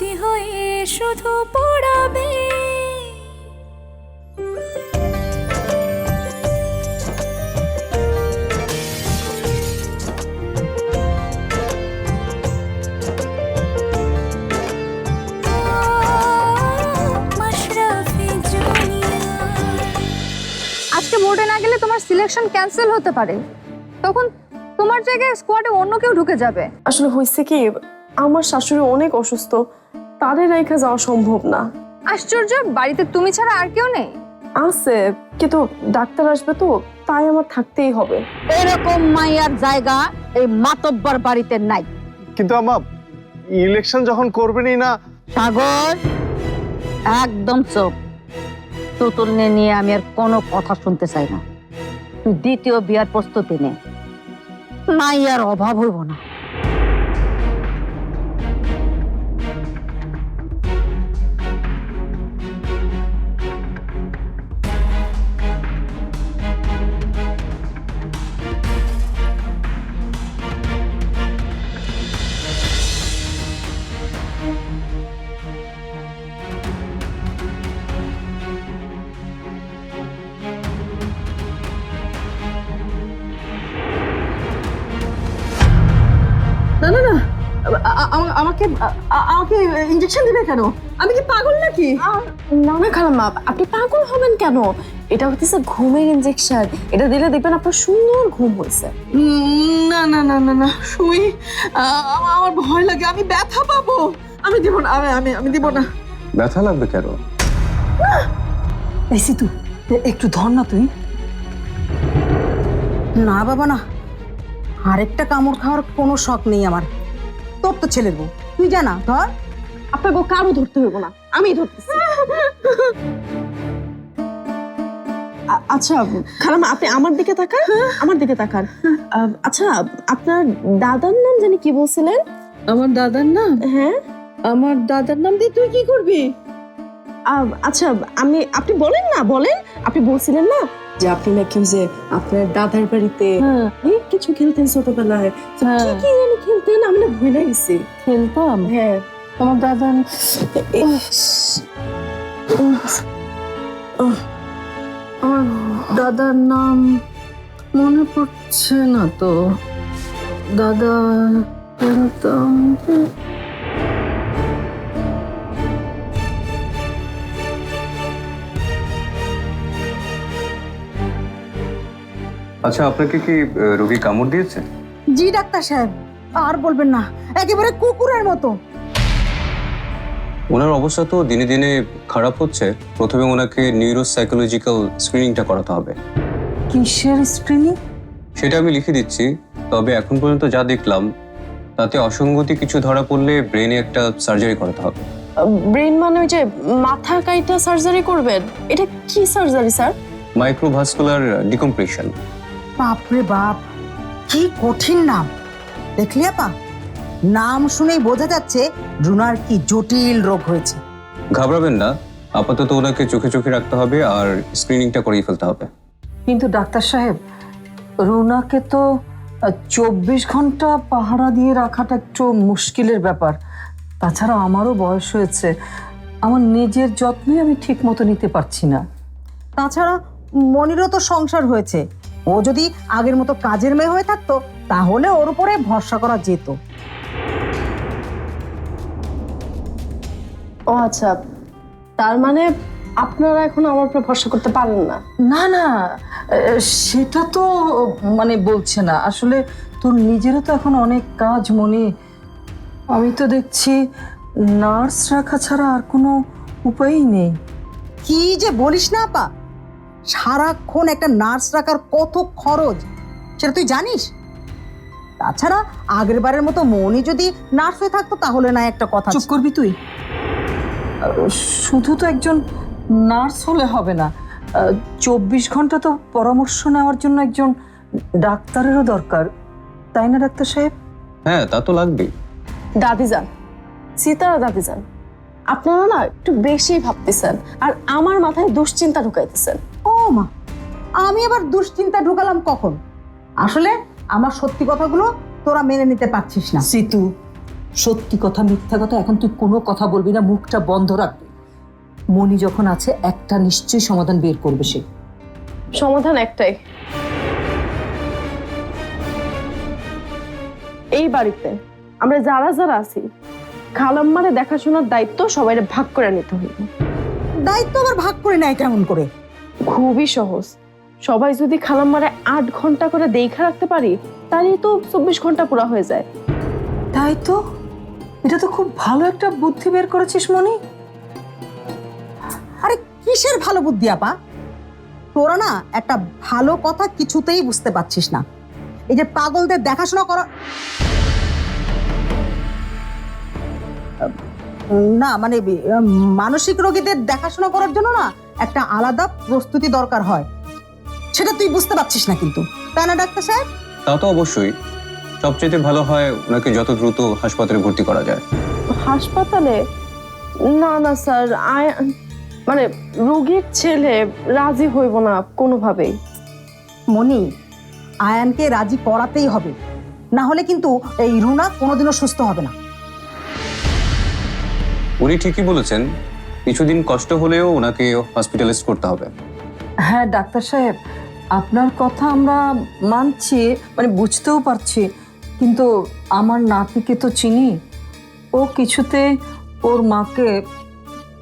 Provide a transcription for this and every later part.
স্মৃতি হয়ে শুধু পড়াবে। মাশরাফি আজকে বোর্ডে না গেলে তোমার সিলেকশন ক্যান্সেল হতে পারে। তখন তোমার জায়গায় স্কোয়াডে অন্য কেউ ঢুকে যাবে। আসলে হয়েছে কি আমার শাশুড়ি অনেক অসুস্থ তাদের রেখে যাওয়া সম্ভব না। আশ্চর্য বাড়িতে তুমি ছাড়া আর কেউ নেই? আছে কিন্তু ডাক্তার আসবে তো তাই আমার থাকতেই হবে। এরকম মাইয়ার জায়গা এই মাতব্বর বাড়িতে নাই। কিন্তু আমা ইলেকশন যখন করবেনই না সাগর একদম চোখ তুতুল নিয়ে আমি আর কোনো কথা শুনতে চাই না। তুই দ্বিতীয় বিয়ার প্রস্তুতি নে। মাইয়ার অভাব হইব না না। আমাকে আমাকে ইঞ্জেকশন দিবে কেন? আমি কি পাগল নাকি? না না খালাম্মা আপনি পাগল হবেন কেন? এটা হচ্ছে ঘুমের ইনজেকশন এটা দিলে দেখবেন আপনার সুন্দর ঘুম হয়েছে না না না না না সুই আমার ভয় লাগে আমি ব্যথা পাবো। আমি দিব না আমি আমি আমি দিব না। ব্যথা লাগবে কেন? এই সিতু একটু ধর না তুই। না বাবা না। আরেকটা কামড় খাওয়ার কোনো শখ নেই আমার। তোর তো ছেলের বউ। তুই জানা ধর। আপনার বউ কারও ধরতে হইব না। আমি ধরতেছি। আ- আচ্ছা খালাম আপনি আমার দিকে তাকান। আমার দিকে তাকান। আহ, আচ্ছা আপনার দাদার নাম জানি কি বলছিলেন? আমার দাদার নাম? হ্যাঁ। আমার দাদার নাম দিয়ে তুই কি করবি? আচ্ছা আমি আপনি বলেন না বলেন। আপনি বলছিলেন না যে আপনি নাকি যে আপনার দাদার বাড়িতে অনেক কিছু খেলতেন ছোটবেলায়। হ্যাঁ। কি কি জানি খেলতেন আমি না ভুলে গেছি খেলতাম? হ্যাঁ। আমার দাদা আমার দাদার নাম মনে পড়ছে না তো। দাদা খেলতাম আচ্ছা আপনাকে কি রোগী কামড় দিয়েছে? জি ডাক্তার সাহেব। আর বলবেন না একেবারে কুকুরের মতো। ওনার অবস্থা তো দিনে দিনে খারাপ হচ্ছে। প্রথমে ওনাকে নিউরো সাইকোলজিক্যাল স্ক্রিনিংটা করাতে হবে। কিসের স্ক্রিনিং সেটা আমি লিখে দিচ্ছি তবে এখন পর্যন্ত যা দেখলাম তাতে অসঙ্গতি কিছু ধরা পড়লে ব্রেনে একটা সার্জারি করাতে হবে। ব্রেন মানে ওই যে মাথা কাইটা সার্জারি করবেন? এটা কি সার্জারি স্যার মাইক্রোভাস্কুলার ডিকম্প্রেশন বাপরে বাপ কি কঠিন নাম। দেখলি আপা? নাম শুনেই বোঝা যাচ্ছে রুনার কি জটিল রোগ হয়েছে। ঘাবড়াবেন না আপাতত ওনাকে চোখে চোখে রাখতে হবে আর স্ক্রিনিংটা করিয়ে ফেলতে হবে। কিন্তু ডাক্তার সাহেব রুনাকে তো চব্বিশ ঘণ্টা পাহারা দিয়ে রাখাটা একটু মুশকিলের ব্যাপার। তাছাড়া আমারও বয়স হয়েছে। আমার নিজের যত্নই আমি ঠিক মতো নিতে পারছি না। তাছাড়া মনিরও তো সংসার হয়েছে। ও যদি আগের মতো কাজের মেয়ে হয়ে থাকতো তাহলে ওর উপরে ভরসা করা যেত। ও আচ্ছা তার মানে আপনারা এখন আমার উপর ভরসা করতে পারেন না? না না সেটা তো মানে বলছে না। আসলে তোর নিজেরও তো এখন অনেক কাজ মনে। আমি তো দেখছি নার্স রাখা ছাড়া আর কোনো উপায়ই নেই। কি যে বলিস না আপা। সারাক্ষণ একটা নার্স রাখার কত খরচ সেটা তুই জানিস? তাছাড়া আগের বারের মতো মৌনি যদি নার্স হয়ে থাকতো তাহলে না একটা কথা চুপ করবি তুই? শুধু তো একজন নার্স হলে হবে না চব্বিশ ঘণ্টা তো পরামর্শ নেওয়ার জন্য একজন ডাক্তারেরও দরকার তাই না ডাক্তার সাহেব? হ্যাঁ তা তো লাগবেই। যান সীতারা দাদি যান। আপনারা না একটু বেশি ভাবতেছেন আর আমার মাথায় দুশ্চিন্তা ঢুকাইতেছেন। মা আমি আবার দুশ্চিন্তা ঢুকালাম কখন? আসলে আমার সত্যি কথাগুলো তোরা মেনে নিতে পারছিস না। সিতু সত্যি কথা মিথ্যা কথা এখন তুই কোনো কথা বলবি না মুখটা বন্ধ রাখবি। মনি যখন আছে একটা নিশ্চয়ই সমাধান বের করবে সে। সমাধান একটাই। এই বাড়িতে আমরা যারা যারা আছি খালাম্মারে দেখাশোনার দায়িত্ব সবাই ভাগ করে নিতে হইবে। দায়িত্ব আবার ভাগ করে নেয় কেমন করে? খুবই সহজ। সবাই যদি খালাম্মারে আট ঘণ্টা করে দেখা রাখতে পারি, তাহলেই তো চব্বিশ ঘণ্টা পুরা হয়ে যায়। তাই তো? এটা তো খুব ভালো একটা বুদ্ধি বের করেছিস, মনি। আরে, কিসের ভালো বুদ্ধি, আপা? তোরা না একটা ভালো কথা কিছুতেই বুঝতে পারছিস না। এই যে পাগলদের দেখাশোনা করা না মানে মানসিক রোগীদের দেখাশোনা করার জন্য না একটা আলাদা প্রস্তুতি দরকার হয়। সেটা তুই বুঝতে পারছিস না কিন্তু। তাই না ডাক্তার সাহেব? তা তো অবশ্যই। সবচেয়ে ভালো হয় ওনাকে যত দ্রুত হাসপাতালে ভর্তি করা যায়। হাসপাতালে? না না স্যার আয় মানে রোগীর ছেলে রাজি হইব না কোনোভাবেই। মনি আয়ানকে রাজি করাতেই হবে। না হলে কিন্তু এই রুনা কোনোদিনও সুস্থ হবে না। উনি ঠিকই বলেছেন কিছুদিন কষ্ট হলেও ওনাকে হসপিটালাইজ করতে হবে। হ্যাঁ ডাক্তার সাহেব আপনার কথা আমরা মানছি মানে বুঝতেও পারছি কিন্তু আমার নাতিকে তো চিনি। ও কিছুতে ওর মাকে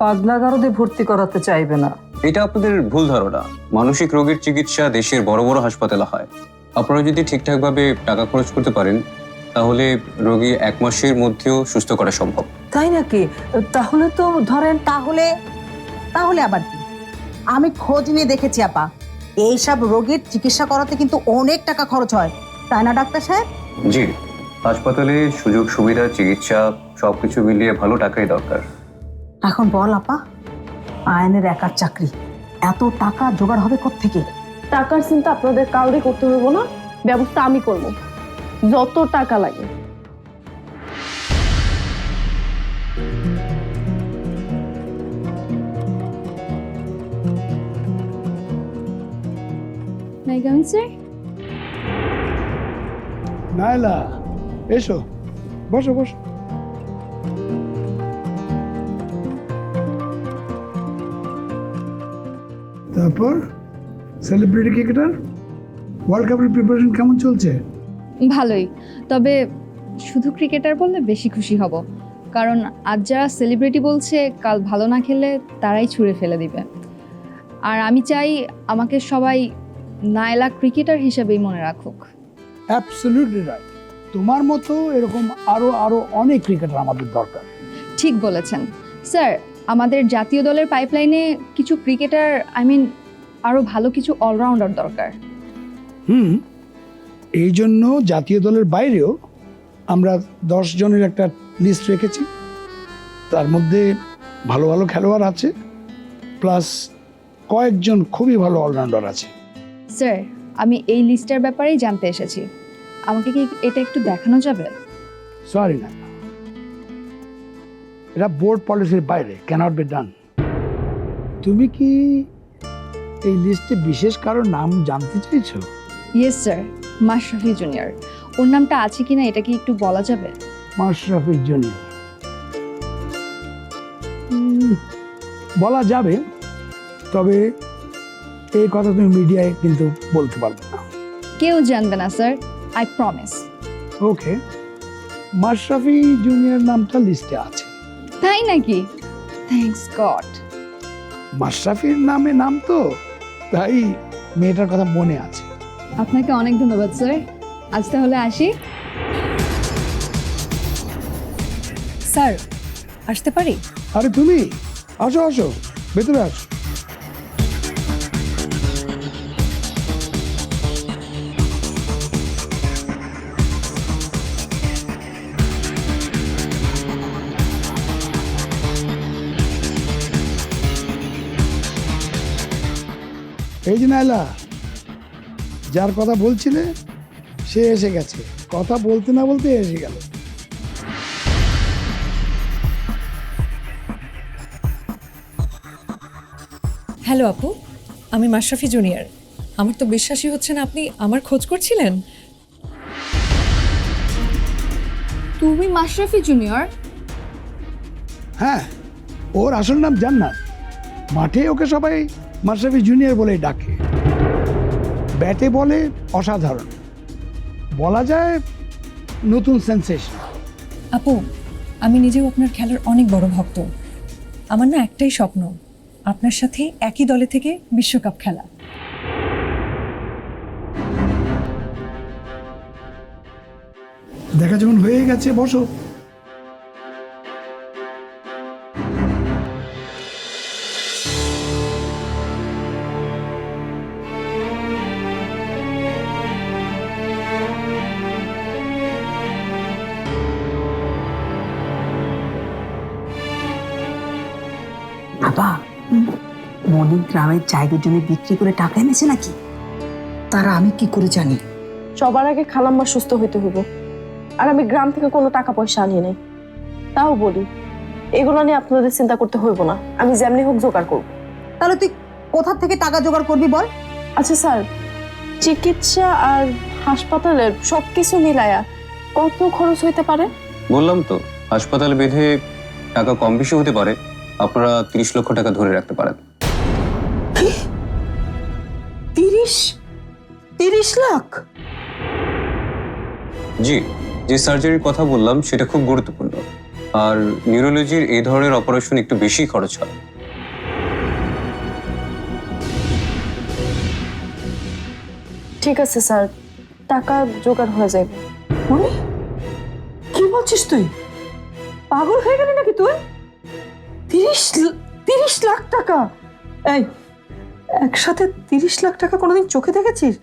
পাগলাগারদে ভর্তি করাতে চাইবে না। এটা আপনাদের ভুল ধারণা। মানসিক রোগের চিকিৎসা দেশের বড় বড় হাসপাতালে হয়। আপনারা যদি ঠিকঠাকভাবে টাকা খরচ করতে পারেন তাহলে রোগী এক মাসের মধ্যেও সুস্থ করা সম্ভব। তাই নাকি? তাহলে তো ধরেন তাহলে তাহলে আবার কি? আমি খোঁজ নিয়ে দেখেছি আপা। এইসব রোগীর চিকিৎসা করাতে কিন্তু অনেক টাকা খরচ হয়। তাই না ডাক্তার সাহেব? জি হাসপাতালে সুযোগ সুবিধা চিকিৎসা সবকিছু মিলিয়ে ভালো টাকাই দরকার। এখন বল আপা আয়নের একার চাকরি। এত টাকা জোগাড় হবে থেকে টাকার চিন্তা আপনাদের কাউরে করতে হবে না ব্যবস্থা আমি করব। যত টাকা লাগে। স্যার নাইলা এসো। বসো বসো। তারপর সেলিব্রিটি ক্রিকেটার ওয়ার্ল্ড কাপের প্রিপারেশন কেমন চলছে? ভালোই। তবে শুধু ক্রিকেটার বললে বেশি খুশি হব। কারণ আজ যারা সেলিব্রিটি বলছে কাল ভালো না খেলে তারাই ছুঁড়ে ফেলে দিবে। আর আমি চাই আমাকে সবাই নায়লা ক্রিকেটার হিসেবেই মনে রাখুক। অ্যাবসলিউটলি রাইট তোমার মতো এরকম আরও আরও অনেক ক্রিকেটার আমাদের দরকার। ঠিক বলেছেন। স্যার আমাদের জাতীয় দলের পাইপলাইনে কিছু ক্রিকেটার আই মিন আরও ভালো কিছু অলরাউন্ডার দরকার। হুম। এই জন্য জাতীয় দলের বাইরেও আমরা দশ জনের একটা লিস্ট রেখেছি। তার মধ্যে ভালো ভালো খেলোয়াড় আছে প্লাস কয়েকজন খুবই ভালো অলরাউন্ডার আছে। স্যার আমি এই লিস্টের ব্যাপারেই জানতে এসেছি। আমাকে কি এটা একটু দেখানো যাবে? সরি না। এটা বোর্ড পলিসির বাইরে ক্যানট বি ডান তুমি কি এই লিস্টে বিশেষ কারও নাম জানতে চাইছো? Yes sir Mashrafe junior. ওর নামটা আছে কিনা এটা কি একটু বলা যাবে? মাশরাফির জন্য উম, বলা যাবে তবে এই কথা তুমি মিডিয়ায় কিন্তু বলতে পারবে না। কেউ জানবে না sir I promise. Okay Mashrafe junior নামটা লিস্টে আছে। তাই নাকি? থ্যাঙ্কস গড মাশরাফির নামে নাম তো তাই মেয়েটার কথা মনে আছে। আপনাকে অনেক ধন্যবাদ, স্যার। আজ তাহলে আসি। স্যার, আসতে পারি? আরে তুমি? আসো আসো। ভেতরে আসো। এই যে নাইলা যার কথা বলছিলে সে এসে গেছে। কথা বলতে না বলতে এসে গেল। হ্যালো আপু আমি মাশরাফি জুনিয়র। আমার তো বিশ্বাসই হচ্ছে না আপনি আমার খোঁজ করছিলেন। তুমি মাশরাফি জুনিয়র? হ্যাঁ ওর আসল নাম জান্নাত। মাঠে ওকে সবাই মাশরাফি জুনিয়র বলেই ডাকে। ব্যাটে বলে অসাধারণ। বলা যায় নতুন সেন্সেশন আপু আমি নিজেও আপনার খেলার অনেক বড় ভক্ত। আমার না একটাই স্বপ্ন আপনার সাথে একই দলে থেকে বিশ্বকাপ খেলা। দেখা যখন হয়ে গেছে বসো। গ্রামের জায়গা জমি বিক্রি করে টাকা এনেছে নাকি? তারা আমি কি করে জানি? সবার আগে খালাম্মা সুস্থ হইতে হইব। আর আমি গ্রাম থেকে কোনো টাকা পয়সা আনিয়ে নাই। তাও বলি এগুলো নিয়ে আপনাদের চিন্তা করতে হইব না। আমি যেমনি হোক জোগাড় করব। তাহলে তুই কোথা থেকে টাকা জোগাড় করবি বল? আচ্ছা স্যার চিকিৎসা আর হাসপাতালের সবকিছু মিলায়া কত খরচ হইতে পারে? বললাম তো হাসপাতাল বেঁধে টাকা কম বেশি হতে পারে। আপনারা তিরিশ লক্ষ টাকা ধরে রাখতে পারেন। তিরিশ? তিরিশ লাখ? জি যে সার্জারির কথা বললাম সেটা খুব গুরুত্বপূর্ণ। আর নিউরোলজির এই ধরনের অপারেশন একটু বেশি খরচ হয়। ঠিক আছে স্যার। টাকা জোগাড় হয়ে যাবে। মনি? কি বলছিস তুই? পাগল হয়ে গেলি নাকি তুই? তিরিশ তিরিশ লাখ টাকা? এই একসাথে তিরিশ লাখ টাকা কোনোদিন চোখে দেখেছিস?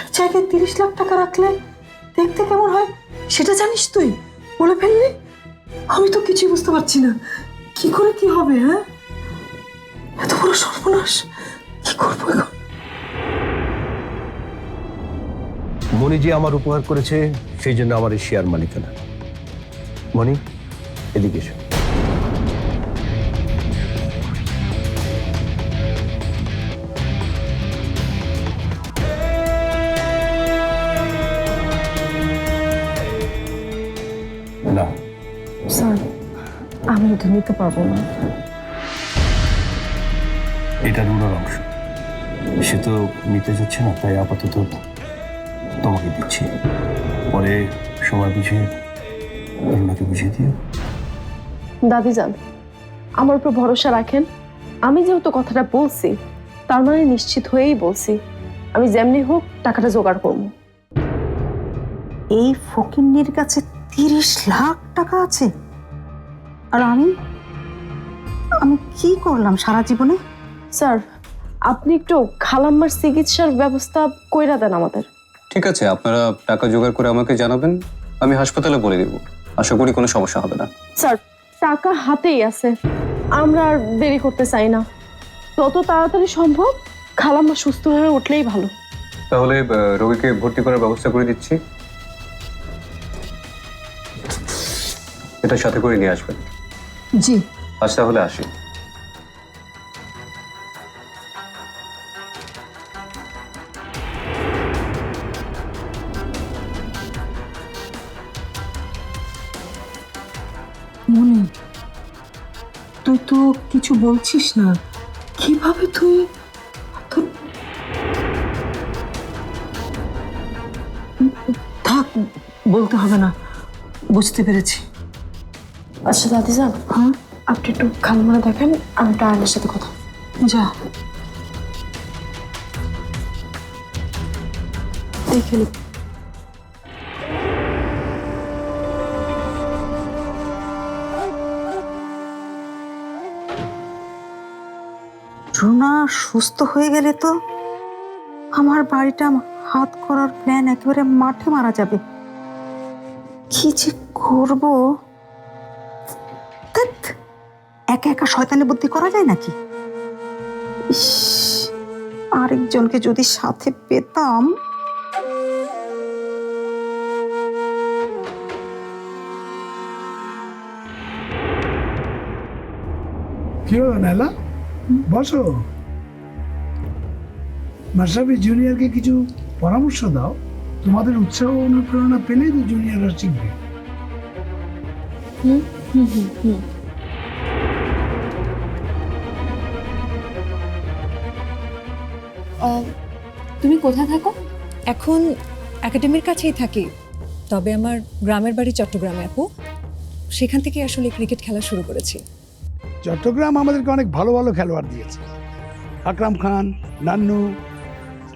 এক জায়গায় তিরিশ লাখ টাকা রাখলে দেখতে কেমন হয়? সেটা জানিস তুই? বলে ফেললি? আমি তো কিছুই বুঝতে পারছি না। কি করে কি হবে হ্যাঁ? এত বড় সর্বনাশ। কি করব এখন? মণি যে আমার উপহার করেছে, সেই জন্য আমার এই শেয়ার মালিকানা। মণি, এদিকে এসো। নিতে পারব না। এটা রুনার অংশ। সে তো নিতে যাচ্ছে না তাই আপাতত তোমাকে দিচ্ছি। পরে সময় বুঝে রুনাকে বুঝিয়ে দিও। দাদি যান আমার উপর ভরসা রাখেন। আমি যেহেতু কথাটা বলছি তার মানে নিশ্চিত হয়েই বলছি আমি যেমনি হোক টাকাটা জোগাড় করব। এই ফকিন্নির কাছে তিরিশ লাখ টাকা আছে? আর আমি? আমি কি করলাম সারা জীবনে? স্যার আপনি একটু খালাম্মার চিকিৎসার ব্যবস্থা কইরা দেন আমাদের। ঠিক আছে আপনারা টাকা জোগাড় করে আমাকে জানাবেন আমি হাসপাতালে বলে দেব। আশা করি কোনো সমস্যা হবে না। স্যার টাকা হাতেই আছে। আমরা আর দেরি করতে চাই না। যত তাড়াতাড়ি সম্ভব খালাম্মা সুস্থ হয়ে উঠলেই ভালো। তাহলে রোগীকে ভর্তি করার ব্যবস্থা করে দিচ্ছি। এটা সাথে করে নিয়ে আসবেন। জি। আজ তাহলে আসি। মনে তুই তো কিছু বলছিস না। কীভাবে তুই থাক বলতে হবে না। বুঝতে পেরেছি। আচ্ছা দাদি যান। হ্যাঁ আপনি একটু খালাম্মা দেখেন আমি আয়নের সাথে কথা যা। দেখে। রুনা সুস্থ হয়ে গেলে তো? আমার বাড়িটা হাত করার প্ল্যান একেবারে মাঠে মারা যাবে। কি যে করব? একা একা শয়তানি বুদ্ধি করা যায় নাকি? ইস আরেকজনকে যদি সাথে পেতাম। কি হলো নেলা বসো। মাসাবি জুনিয়রকে কিছু পরামর্শ দাও। তোমাদের উৎসাহ ও অনুপ্রেরণা পেলেই তো জুনিয়ররা শিখবে। হুম হুম হুম। কোথায় থাকো? এখন একাডেমির কাছেই থাকি। তবে আমার গ্রামের বাড়ি চট্টগ্রামে আপু। সেখান থেকে আসলে ক্রিকেট খেলা শুরু করেছি। চট্টগ্রাম আমাদেরকে অনেক ভালো ভালো খেলোয়াড় দিয়েছে। আকরাম খান নান্নু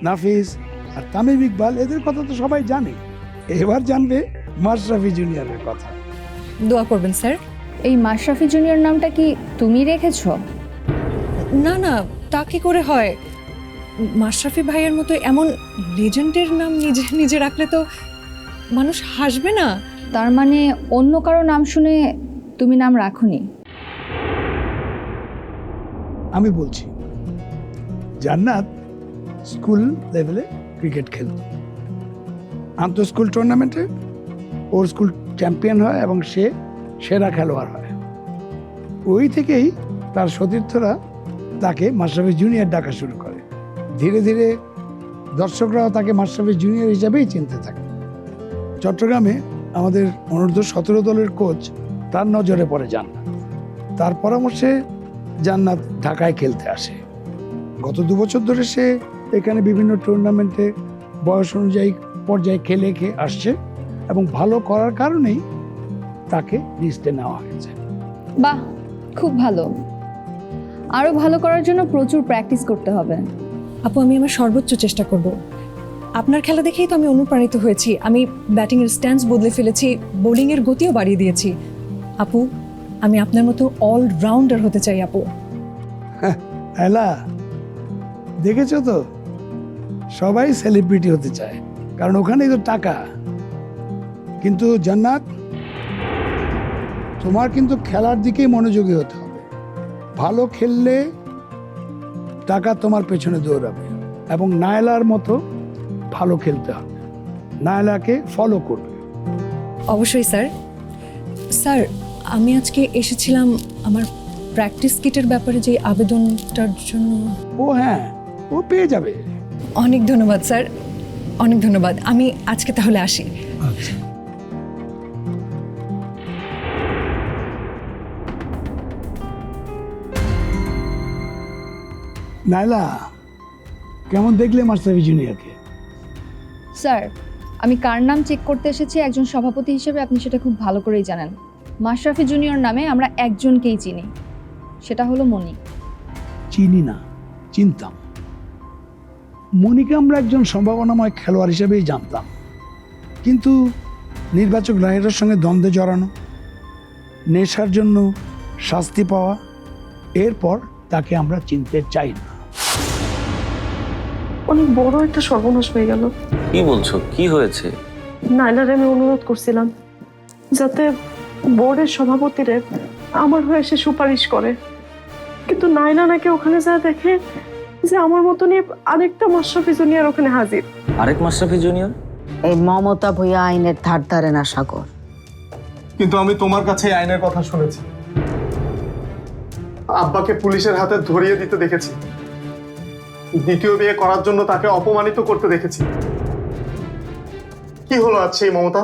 নাফিস আর তামিম ইকবাল এদের কথা তো সবাই জানে। এবার জানবে মাশরাফি জুনিয়রের কথা। দোয়া করবেন স্যার। এই মাশরাফি জুনিয়র নামটা কি তুমি রেখেছো? না না তা কি করে হয়? মাশরাফি ভাইয়ের মতো এমন লেজেন্ডের নাম নিজে নিজে রাখলে তো মানুষ হাসবে না। তার মানে অন্য কারও নাম শুনে তুমি নাম রাখোনি? আমি বলছি জান্নাত স্কুল লেভেলে ক্রিকেট খেলত আন্তঃ স্কুল টুর্নামেন্টে ওর স্কুল চ্যাম্পিয়ন হয় এবং সে সেরা খেলোয়াড় হয়। ওই থেকেই তার সতীর্থরা তাকে মাশরাফি জুনিয়র ডাকা শুরু করে। ধীরে ধীরে দর্শকরাও তাকে মাশরাফি জুনিয়র হিসাবেই চিনতে থাকে। চট্টগ্রামে আমাদের অনূর্ধ্ব সতেরো দলের কোচ তার নজরে পড়ে জান্নাত। তার পরামর্শে জান্নাত ঢাকায় খেলতে আসে। গত দু বছর ধরে সে এখানে বিভিন্ন টুর্নামেন্টে বয়স অনুযায়ী পর্যায়ে খেলে খেয়ে আসছে এবং ভালো করার কারণেই তাকে লিস্টে নেওয়া হয়েছে। বাহ, খুব ভালো। আরও ভালো করার জন্য প্রচুর প্র্যাকটিস করতে হবে। আপু, আমি আমার সর্বোচ্চ চেষ্টা করব। আপনার খেলা দেখেই তো আমি অনুপ্রাণিত হয়েছি। আমি ব্যাটিংয়ের স্ট্যান্স বদলে ফেলেছি, বোলিংয়ের গতিও বাড়িয়ে দিয়েছি। আপু, আমি আপনার মতো অলরাউন্ডার হতে চাই, আপু। এলা দেখেছ তো? সবাই সেলিব্রিটি হতে চায়, কারণ ওখানেই তো টাকা। কিন্তু জান্নাত, তোমার কিন্তু খেলার দিকেই মনোযোগী হতে হবে। ভালো খেললে টাকা তোমার পেছনে দৌড়াবে এবং নায়লার মতো ভালো খেলতে হবে। নায়লাকে ফলো করবে। অবশ্যই স্যার। স্যার আমি আজকে এসেছিলাম আমার প্র্যাকটিস কিটের ব্যাপারে যে আবেদনটার জন্য। ও হ্যাঁ ও পেয়ে যাবে। অনেক ধন্যবাদ স্যার। অনেক ধন্যবাদ। আমি আজকে তাহলে আসি। আচ্ছা। নাইলা কেমন দেখলে মাস্টার জুনিয়রকে স্যার আমি কার নাম চেক করতে এসেছি একজন সভাপতি হিসেবে আপনি সেটা খুব ভালো করেই জানেন। মাশরাফি জুনিয়র নামে আমরা একজনকেই চিনি সেটা হলো মনি চিনি না চিনতাম। মনিকে আমরা একজন সম্ভাবনাময় খেলোয়াড় হিসেবেই জানতাম। কিন্তু নির্বাচক রায়ের সঙ্গে দ্বন্দ্বে জড়ানো নেশার জন্য শাস্তি পাওয়া এরপর তাকে আমরা চিনতে চাই না। অনেক বড় একটা সর্বনাশ হয়ে গেল। কি বলছো? কি হয়েছে? নাইলারে আমি অনুরোধ করছিলাম যাতে বোর্ডের সভাপতিরে আমার হয়ে সে সুপারিশ করে। কিন্তু নাইলা নাকি ওখানে যা দেখে যে আমার মতনই আরেকটা মাশরাফি জুনিয়র ওখানে হাজির। আরেক মাশরাফি জুনিয়র? এই মমতা ভূয়া আইনের ধার ধারে না সাগর। কিন্তু আমি তোমার কাছে আইনের কথা শুনেছি। আব্বাকে পুলিশের হাতে ধরিয়ে দিতে দেখেছি। দ্বিতীয় বিয়ে করার জন্য তাকে অপমানিত করতে দেখেছি। কি হলো আজ সেই মমতা?